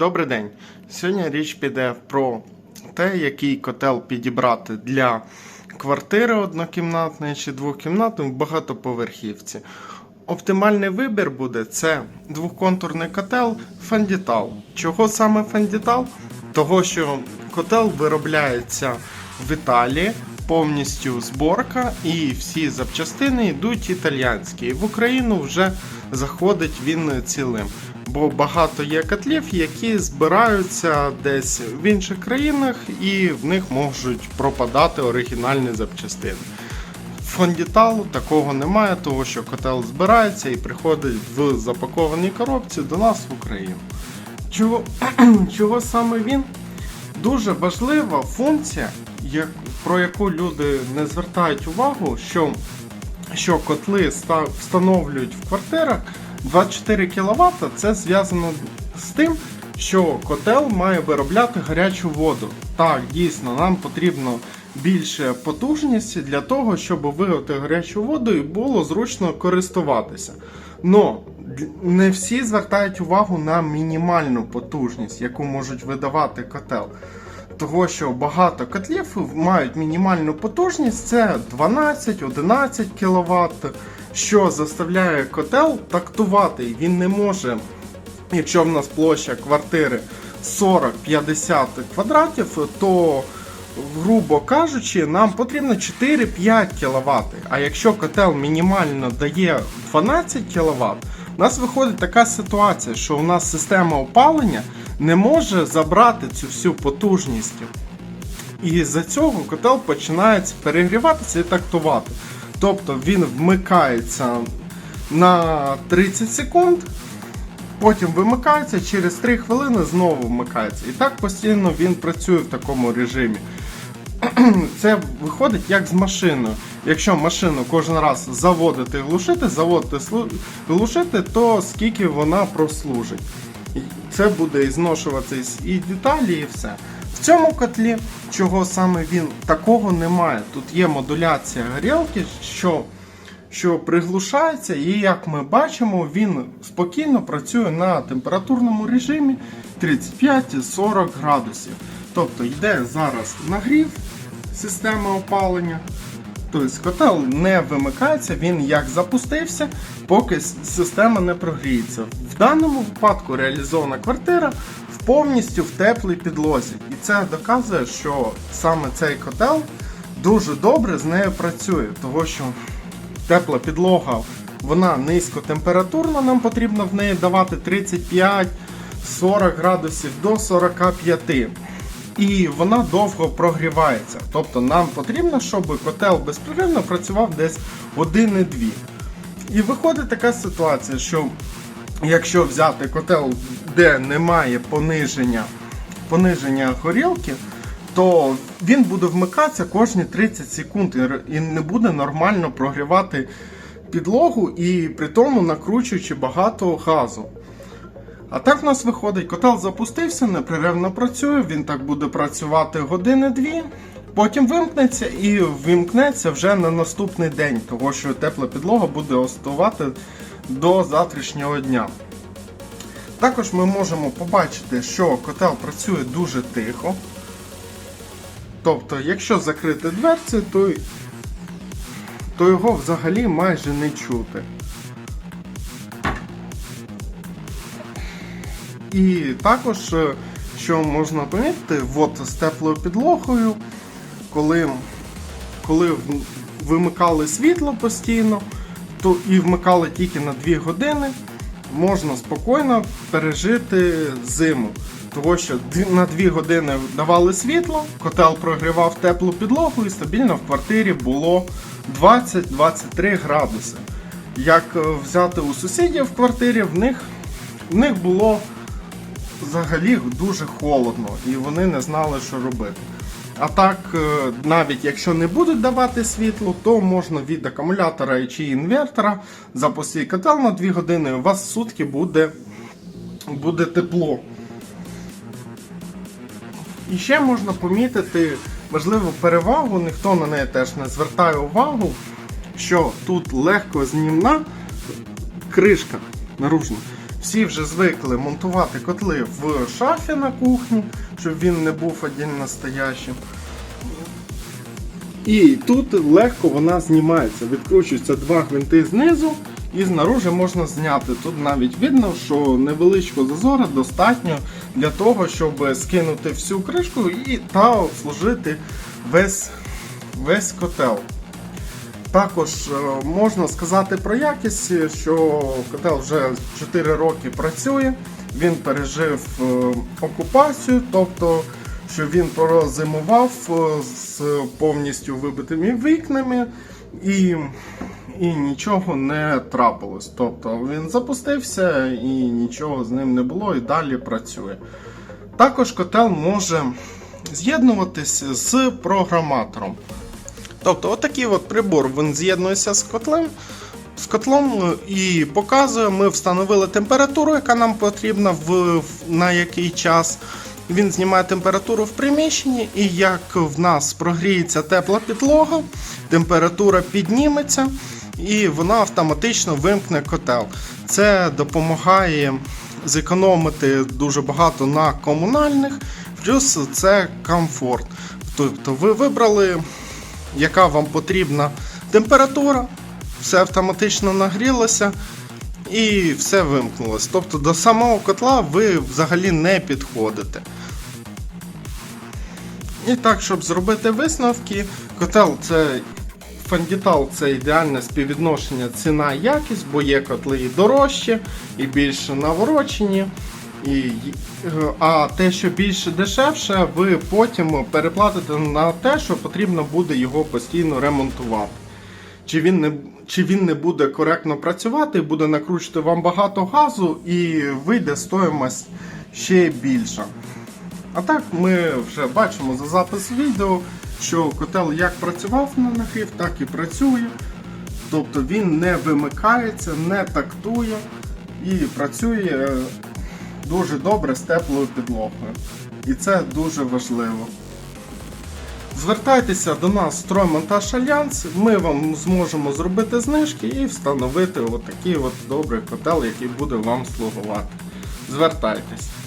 Добрий день. Сьогодні річ піде про те, який котел підібрати для квартири однокімнатної чи двокімнатної в багатоповерхівці. Оптимальний вибір буде це двоконтурний котел Фендітал. Чого саме Фендітал? Того, що котел виробляється в Італії, повністю зборка, і всі запчастини йдуть італіянські. В Україну вже заходить він цілим. Бо багато є котлів, які збираються десь в інших країнах, і в них можуть пропадати оригінальні запчастини. Фондіталу такого немає, того що котел збирається і приходить в запакованій коробці до нас в Україну. Чого, чого саме він? Дуже важлива функція, як, про яку люди не звертають увагу, що, що котли встановлюють в квартирах 24 кВт. Це зв'язано з тим, що котел має виробляти гарячу воду. Так, дійсно, нам потрібно більше потужності для того, щоб виготовити гарячу воду і було зручно користуватися. Но не всі звертають увагу на мінімальну потужність, яку можуть видавати котел. Того, що багато котлів мають мінімальну потужність, це 12-11 кВт, що заставляє котел тактувати. Він не може, якщо в нас площа квартири 40-50 квадратів, то, грубо кажучи, нам потрібно 4-5 кВт. А якщо котел мінімально дає 12 кВт, у нас виходить така ситуація, що у нас система опалення не може забрати цю всю потужність. І з-за цього котел починає перегріватися і тактувати. Тобто він вмикається на 30 секунд, потім вимикається, через 3 хвилини знову вмикається. І так постійно він працює в такому режимі. Це виходить як з машиною. Якщо машину кожен раз заводити і глушити, заводити глушити, то скільки вона прослужить. Це буде і зношуватись і деталі, і все. В цьому котлі, чого саме він такого немає. Тут є модуляція горілки, що, що приглушається, і як ми бачимо, він спокійно працює на температурному режимі 35-40 градусів. Тобто йде зараз нагрів системи опалення. Тобто котел не вимикається, він як запустився, поки система не прогріється. В даному випадку реалізована квартира повністю в теплій підлозі. І це доказує, що саме цей котел дуже добре з нею працює, тому що тепла підлога, вона низькотемпературна, нам потрібно в неї давати 35-40 градусів до 45. І вона довго прогрівається. Тобто нам потрібно, щоб котел безперервно працював десь години-дві. І виходить така ситуація, що якщо взяти котел, де немає пониження, пониження горілки, то він буде вмикатися кожні 30 секунд і не буде нормально прогрівати підлогу і при тому накручуючи багато газу. А так в нас виходить, котел запустився, непрервно працює, він так буде працювати години-дві, потім вимкнеться і вимкнеться вже на наступний день, тому що тепла підлога буде остувати до завтрашнього дня. Також ми можемо побачити, що котел працює дуже тихо. Тобто, якщо закрити дверці, то, то його взагалі майже не чути. І також, е, що можна помітити, от з теплою підлогою, коли, коли вимикали світло постійно, то і вмикали тільки на 2 години, можна спокійно пережити зиму. Того, що на 2 години давали світло, котел прогрівав теплу підлогу і стабільно в квартирі було 20-23 градуси. Як е, взяти у сусідів в квартирі, в них, в них було взагалі дуже холодно, і вони не знали, що робити. А так, е, навіть якщо не будуть давати світло, то можна від акумулятора чи інвертора запустити котел на 2 години, у вас сутки буде, буде тепло. І ще можна помітити важливу перевагу, ніхто на неї теж не звертає увагу, що тут легко знімна кришка наружна. Всі вже звикли монтувати котли в шафі на кухні, щоб він не був один настоящим. І тут легко вона знімається. Відкручуються два гвинти знизу і знаружи можна зняти. Тут навіть видно, що невеличкого зазора достатньо для того, щоб скинути всю кришку і та обслужити весь, весь котел. Також е, можна сказати про якість, що котел вже 4 роки працює, він пережив е, окупацію, тобто що він прозимував е, з повністю вибитими вікнами і, і нічого не трапилось. Тобто він запустився і нічого з ним не було і далі працює. Також котел може з'єднуватись з програматором. Тобто, отакий от прибор він з'єднується з котлем. З котлом і показує, ми встановили температуру, яка нам потрібна в, в- на який час. Він знімає температуру в приміщенні, і як в нас прогріється тепла підлога, температура підніметься і вона автоматично вимкне котел. Це допомагає зекономити дуже багато на комунальних, плюс це комфорт. Тобто ви вибрали яка вам потрібна температура, все автоматично нагрілося і все вимкнулося. Тобто до самого котла ви взагалі не підходите. І так, щоб зробити висновки, котел це фандітал це ідеальне співвідношення ціна-якість, бо є котли і дорожчі, і більш наворочені. І, е, а те, що більше дешевше, ви потім переплатите на те, що потрібно буде його постійно ремонтувати. Чи він не, чи він не буде коректно працювати, буде накручувати вам багато газу і вийде стоїмость ще більша. А так ми вже бачимо за запис відео, що котел як працював на нагрів, так і працює. Тобто він не вимикається, не тактує і працює е, дуже добре з теплою підлогою. І це дуже важливо. Звертайтеся до нас в Строймонтаж Альянс, ми вам зможемо зробити знижки і встановити отакий от добрий котел, який буде вам слугувати. Звертайтесь.